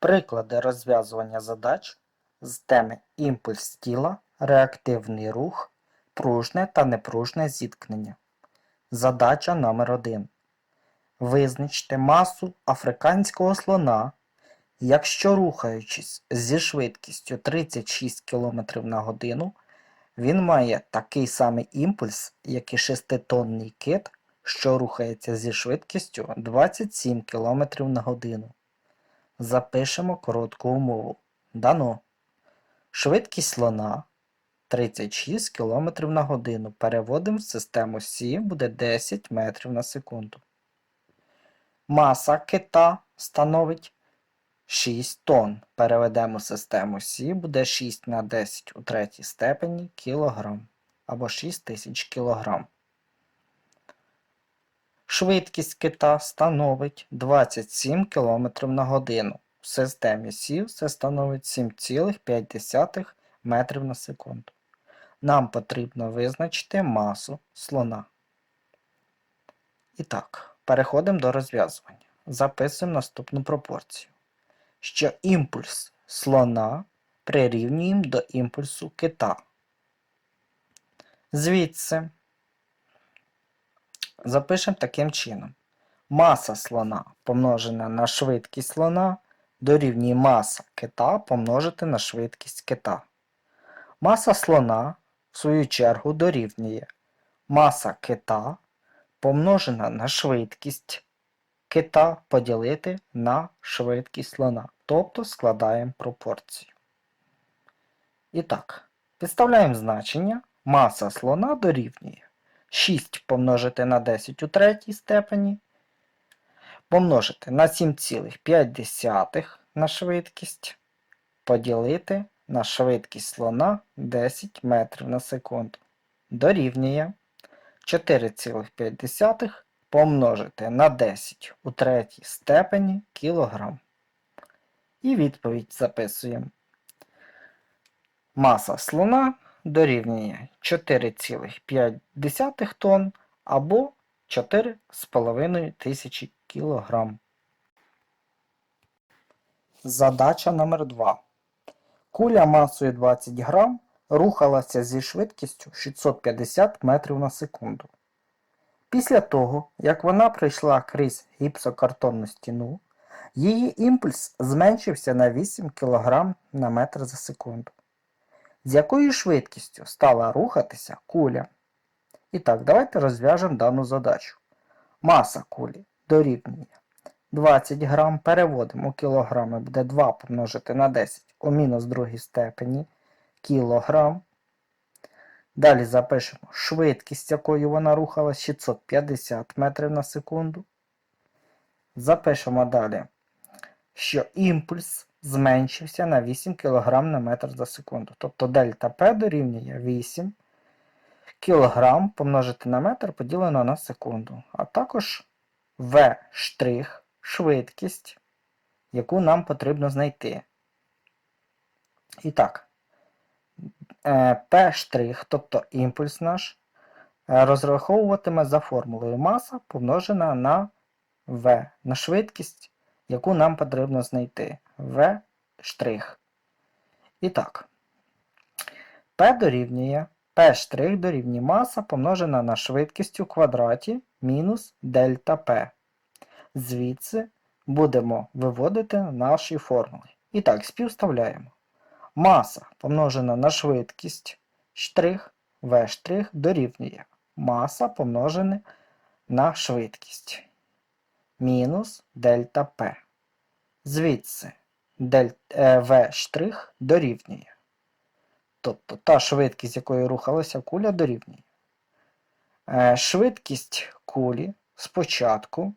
Приклади розв'язування задач з теми імпульс тіла, реактивний рух, пружне та непружне зіткнення. Задача номер 1 Визначте масу африканського слона, якщо рухаючись зі швидкістю 36 км на годину, він має такий самий імпульс, як і 6-тонний кит, що рухається зі швидкістю 27 км на годину. Запишемо коротку умову. Дано. Швидкість слона 36 км на годину. Переводимо в систему Сі буде 10 метрів на секунду. Маса кита становить 6 тонн. Переведемо в систему Сі буде 6 на 10 у третій степені кілограм або 6 тисяч кілограм. Швидкість кита становить 27 км на годину. В системі Сі це становить 7,5 метрів на секунду. Нам потрібно визначити масу слона. І так, переходимо до розв'язування. Записуємо наступну пропорцію. Що імпульс слона прирівнюємо до імпульсу кита. Звідси запишемо таким чином. Маса слона помножена на швидкість слона дорівнює маса кита помножити на швидкість кита. Маса слона, в свою чергу, дорівнює маса кита помножена на швидкість кита поділити на швидкість слона. Тобто складаємо пропорцію. І так, підставляємо значення. Маса слона дорівнює 6 помножити на 10 у третій степені, помножити на 7,5 на швидкість, поділити на швидкість слона 10 метрів на секунду. Дорівнює 4,5 помножити на 10 у третій степені кілограм. І відповідь записуємо. Маса слона дорівнює 4,5 тонн або 4,5 тисячі кілограм. Задача номер 2. Куля масою 20 грам рухалася зі швидкістю 650 метрів на секунду. Після того, як вона пройшла крізь гіпсокартонну стіну, її імпульс зменшився на 8 кг на метр за секунду. З якою швидкістю стала рухатися куля? І так, давайте розв'яжемо дану задачу. Маса кулі дорівнює 20 грам, переводимо у кілограми, буде 2 помножити на 10 у мінус другій степені кілограм. Далі запишемо швидкість, якою вона рухалась 650 метрів на секунду. Запишемо далі, що імпульс зменшився на 8 кг на метр за секунду. Тобто дельта П дорівнює 8 кг помножити на метр поділено на секунду. А також В' швидкість, яку нам потрібно знайти. І так, P', тобто імпульс наш, е, розраховуватиме за формулою маса помножена на V, на швидкість, яку нам потрібно знайти. V'. І так, P дорівнює P' дорівнює маса помножена на швидкість у квадраті мінус дельта P. Звідси будемо виводити наші формули. І так, співставляємо. Маса помножена на швидкість штрих штрих дорівнює маса помножена на швидкість мінус дельта P. Звідси е, v' штрих дорівнює. Тобто та швидкість, якою рухалася куля, дорівнює. Е, швидкість кулі спочатку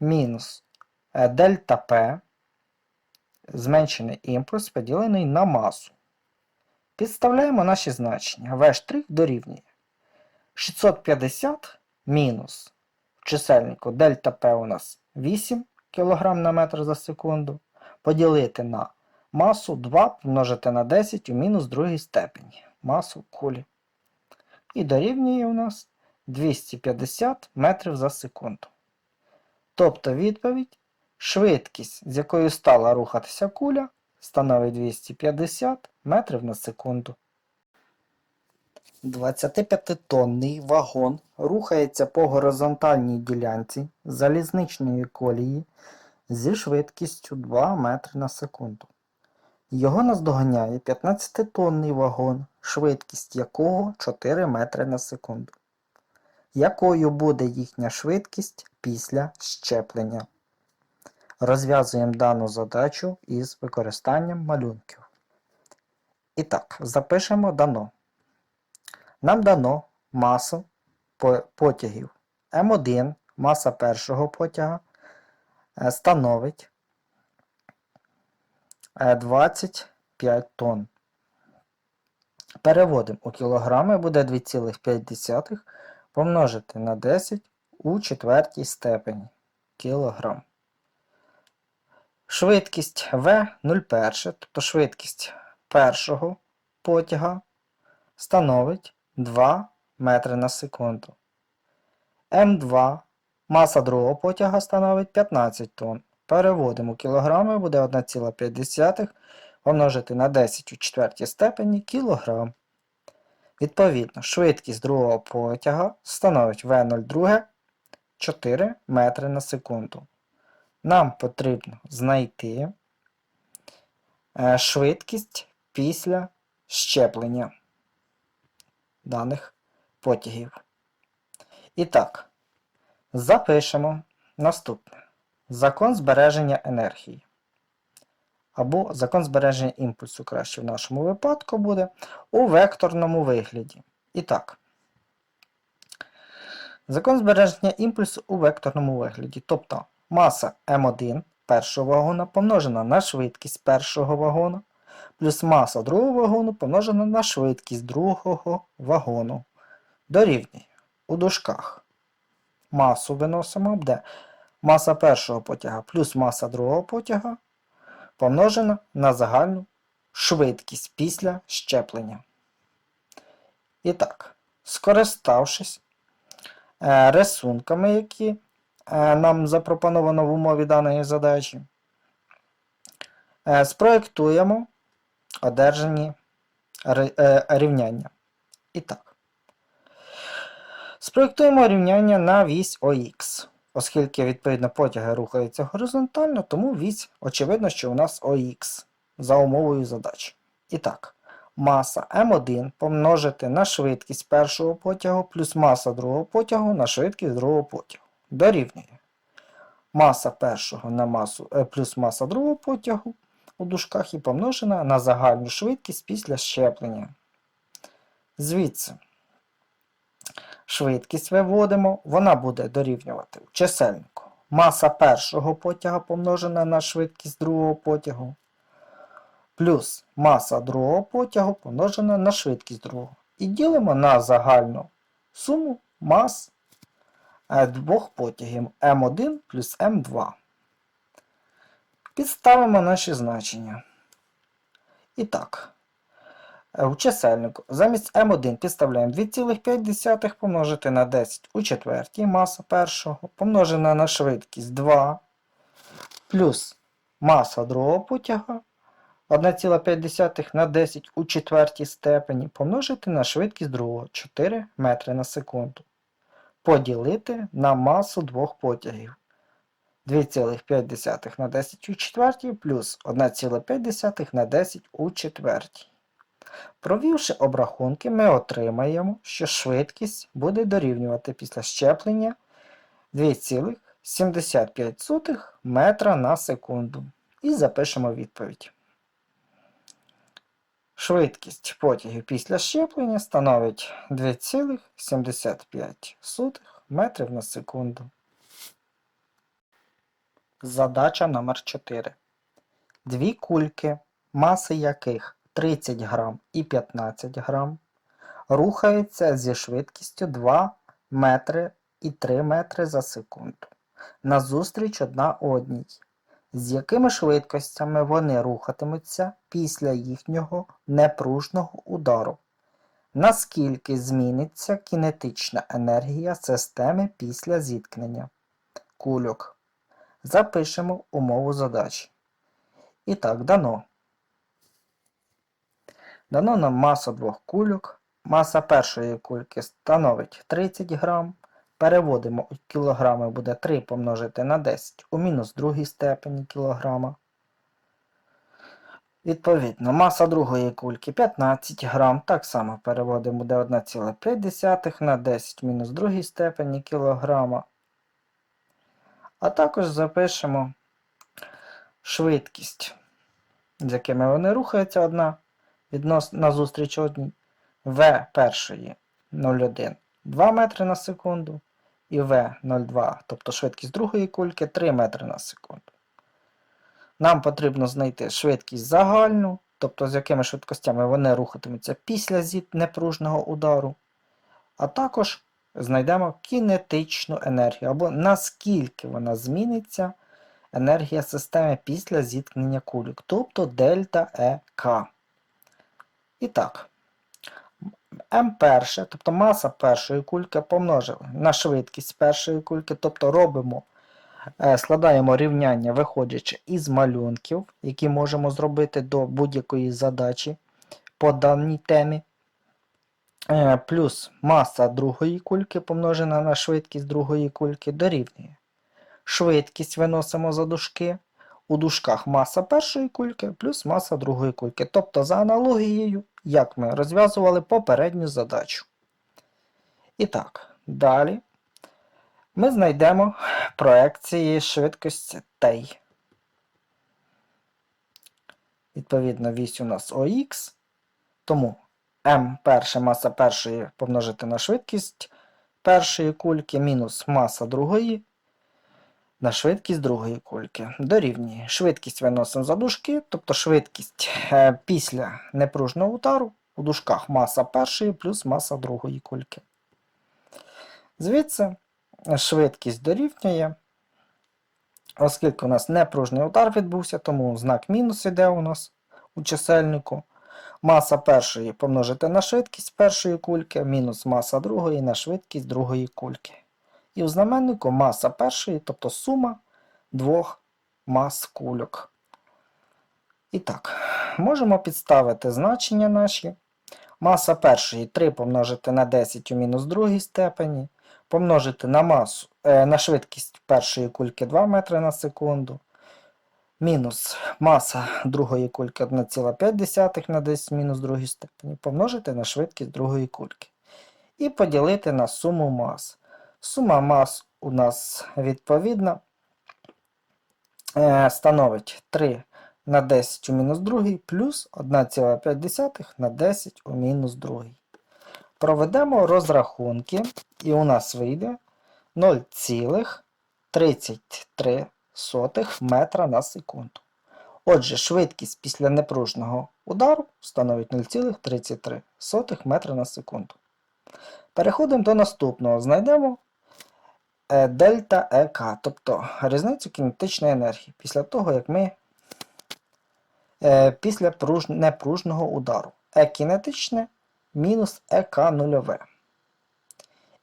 мінус е, дельта P зменшений імпульс поділений на масу. Підставляємо наші значення. V' дорівнює 650 мінус чисельнику дельта P у нас 8 кг на метр за секунду. Поділити на масу 2 помножити на 10 у мінус другій степені масу кулі. І дорівнює у нас 250 метрів за секунду. Тобто відповідь Швидкість, з якою стала рухатися куля, становить 250 метрів на секунду. 25-тонний вагон рухається по горизонтальній ділянці залізничної колії зі швидкістю 2 метри на секунду. Його наздоганяє 15-тонний вагон, швидкість якого 4 метри на секунду. Якою буде їхня швидкість після щеплення? Розв'язуємо дану задачу із використанням малюнків. І так, запишемо дано. Нам дано масу потягів. М1, маса першого потяга, е, становить е, 25 тонн. Переводимо у кілограми, буде 2,5 помножити на 10 у четвертій степені кілограм. Швидкість В 0,1, тобто швидкість першого потяга становить 2 метри на секунду. М2 маса другого потяга становить 15 тонн. Переводимо кілограми, буде 1,5 помножити на 10 у четвертій степені кілограм. Відповідно, швидкість другого потяга становить В02 4 метри на секунду. Нам потрібно знайти е, швидкість після щеплення даних потягів. І так, запишемо наступне. Закон збереження енергії. Або закон збереження імпульсу краще в нашому випадку буде у векторному вигляді. І так, закон збереження імпульсу у векторному вигляді. Тобто маса М1 першого вагона помножена на швидкість першого вагона, плюс маса другого вагону помножена на швидкість другого вагону. Дорівнює у дужках. Масу виносимо, де маса першого потяга плюс маса другого потяга помножена на загальну швидкість після щеплення. І так, скориставшись е, рисунками, які е, нам запропоновано в умові даної задачі, е, спроєктуємо одержані е, рівняння. І так, спроєктуємо рівняння на вісь ОХ. Оскільки, відповідно, потяги рухаються горизонтально, тому вісь, очевидно, що у нас ОХ за умовою задачі. І так, маса М1 помножити на швидкість першого потягу плюс маса другого потягу на швидкість другого потягу. Дорівнює. Маса першого на масу е, плюс маса другого потягу у дужках і помножена на загальну швидкість після щеплення. Звідси швидкість виводимо, вона буде дорівнювати у чисельнику. Маса першого потяга помножена на швидкість другого потягу, плюс маса другого потягу помножена на швидкість другого. І ділимо на загальну суму мас е, двох потягів М1 плюс М2. Підставимо наші значення. І так, е, у чисельнику замість М1 підставляємо 2,5 помножити на 10 у четвертій маса першого, помножена на швидкість 2, плюс маса другого потяга 1,5 на 10 у четвертій степені помножити на швидкість другого 4 метри на секунду. Поділити на масу двох потягів. 2,5 на 10 у четвертій плюс 1,5 на 10 у четвертій. Провівши обрахунки, ми отримаємо, що швидкість буде дорівнювати після щеплення 2,75 метра на секунду. І запишемо відповідь. Швидкість потягів після щеплення становить 2,75 метрів на секунду. Задача номер 4. Дві кульки, маси яких 30 грам і 15 грам, рухаються зі швидкістю 2 метри і 3 метри за секунду. Назустріч одна одній. З якими швидкостями вони рухатимуться після їхнього непружного удару? Наскільки зміниться кінетична енергія системи після зіткнення кульок? Запишемо умову задачі. І так, дано. Дано нам маса двох кульок. Маса першої кульки становить 30 грам. Переводимо у кілограми буде 3 помножити на 10 у мінус другій степені кілограма. Відповідно, маса другої кульки 15 грам. Так само переводимо буде 1,5 на 10 мінус другій степені кілограма. А також запишемо швидкість, з якими вони рухаються одна відносно назустріч одній. В першої 0,1 2 метри на секунду і В02, тобто швидкість другої кульки 3 метри на секунду. Нам потрібно знайти швидкість загальну, тобто з якими швидкостями вони рухатимуться після зіт непружного удару. А також знайдемо кінетичну енергію, або наскільки вона зміниться енергія системи після зіткнення кульок, тобто дельта ЕК. І так, М перше, тобто маса першої кульки помножили на швидкість першої кульки, тобто робимо, е, складаємо рівняння, виходячи із малюнків, які можемо зробити до будь-якої задачі по даній темі. Е, Плюс маса другої кульки помножена на швидкість другої кульки дорівнює. Швидкість виносимо за дужки. У дужках маса першої кульки плюс маса другої кульки. Тобто за аналогією, як ми розв'язували попередню задачу. І так, далі ми знайдемо проекції швидкості T. Відповідно, вісь у нас ОХ. Тому М перша маса першої помножити на швидкість першої кульки мінус маса другої на швидкість другої кульки. Дорівнює. Швидкість виносимо за дужки, тобто швидкість е, після непружного удару у дужках маса першої плюс маса другої кульки. Звідси швидкість дорівнює, оскільки у нас непружний удар відбувся, тому знак мінус іде у нас у чисельнику. Маса першої помножити на швидкість першої кульки, мінус маса другої на швидкість другої кульки. І в знаменнику маса першої, тобто сума двох мас кульок. І так, можемо підставити значення наші. Маса першої 3 помножити на 10 у мінус другій степені, помножити на масу, е, на швидкість першої кульки 2 метри на секунду. Мінус маса другої кульки 1,5 на 10 мінус другій степені, помножити на швидкість другої кульки. І поділити на суму мас. Сума мас у нас відповідна е, становить 3 на 10 у мінус 2 плюс 1,5 на 10 у мінус 2. Проведемо розрахунки, і у нас вийде 0,33 метра на секунду. Отже, швидкість після непружного удару становить 0,33 метра на секунду. Переходимо до наступного. Знайдемо е, дельта ЕК, тобто різницю кінетичної енергії після того, як ми е, після пруж, непружного удару. Е кінетичне мінус ЕК нульове.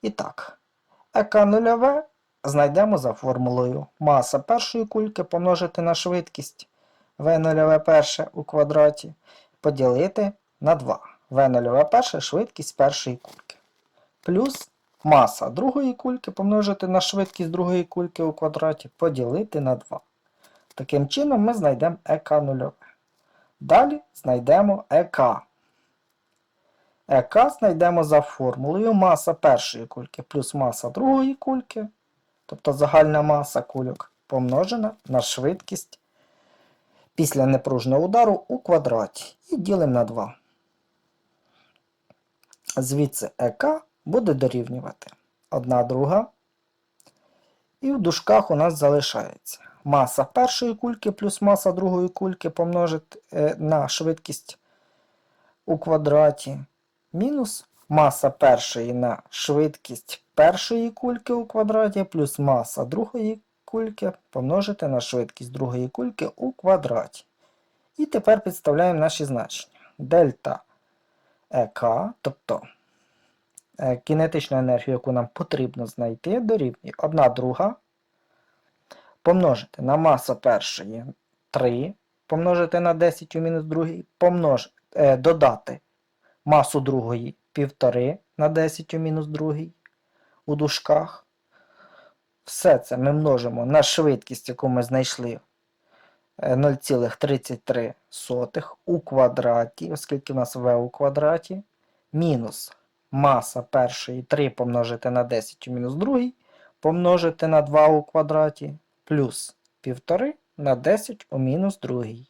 І так, ЕК нульове знайдемо за формулою маса першої кульки помножити на швидкість В нульове перше у квадраті поділити на 2. В нульове перше швидкість першої кульки. Плюс маса другої кульки помножити на швидкість другої кульки у квадраті поділити на 2. Таким чином ми знайдемо ЕК нульове. Далі знайдемо ЕК. ЕК знайдемо за формулою маса першої кульки плюс маса другої кульки, тобто загальна маса кульок, помножена на швидкість після непружного удару у квадраті. І ділимо на 2. Звідси ЕК буде дорівнювати 1 друга. І в дужках у нас залишається маса першої кульки плюс маса другої кульки помножити е, на швидкість у квадраті. Мінус маса першої на швидкість першої кульки у квадраті, плюс маса другої кульки помножити на швидкість другої кульки у квадраті. І тепер підставляємо наші значення. Дельта ЕК, тобто е, кінетичну енергію, яку нам потрібно знайти, дорівнює 1 друга помножити на маса першої 3, помножити на 10 у мінус другій, помножити, е, додати масу другої 1,5 на 10 у мінус другій у дужках. Все це ми множимо на швидкість, яку ми знайшли е, 0,33 у квадраті, оскільки в нас v у квадраті, мінус маса першої 3 помножити на 10 у мінус другій, помножити на 2 у квадраті, плюс 1,5 на 10 у мінус другій,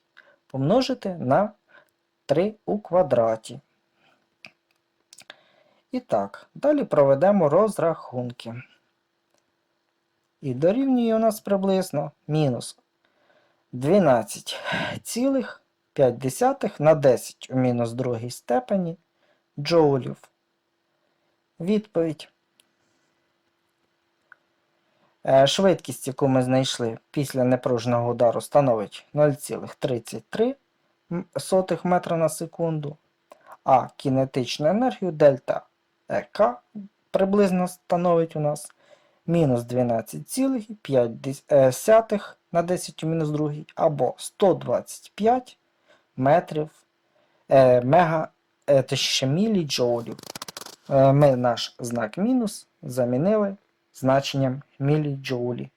помножити на 3 у квадраті. І так, далі проведемо розрахунки. І дорівнює у нас приблизно мінус 12,5 на 10 у мінус другій степені джоулів. Відповідь. Е, Швидкість, яку ми знайшли після непружного удару, становить 0,33 метра на секунду, а кінетичну енергію дельта ЕК приблизно становить у нас мінус 12,5 на 10 у мінус 2 або 125 метрів е, мега, е, точніше міліджоулів. Е, ми наш знак мінус замінили значенням міліджоулі.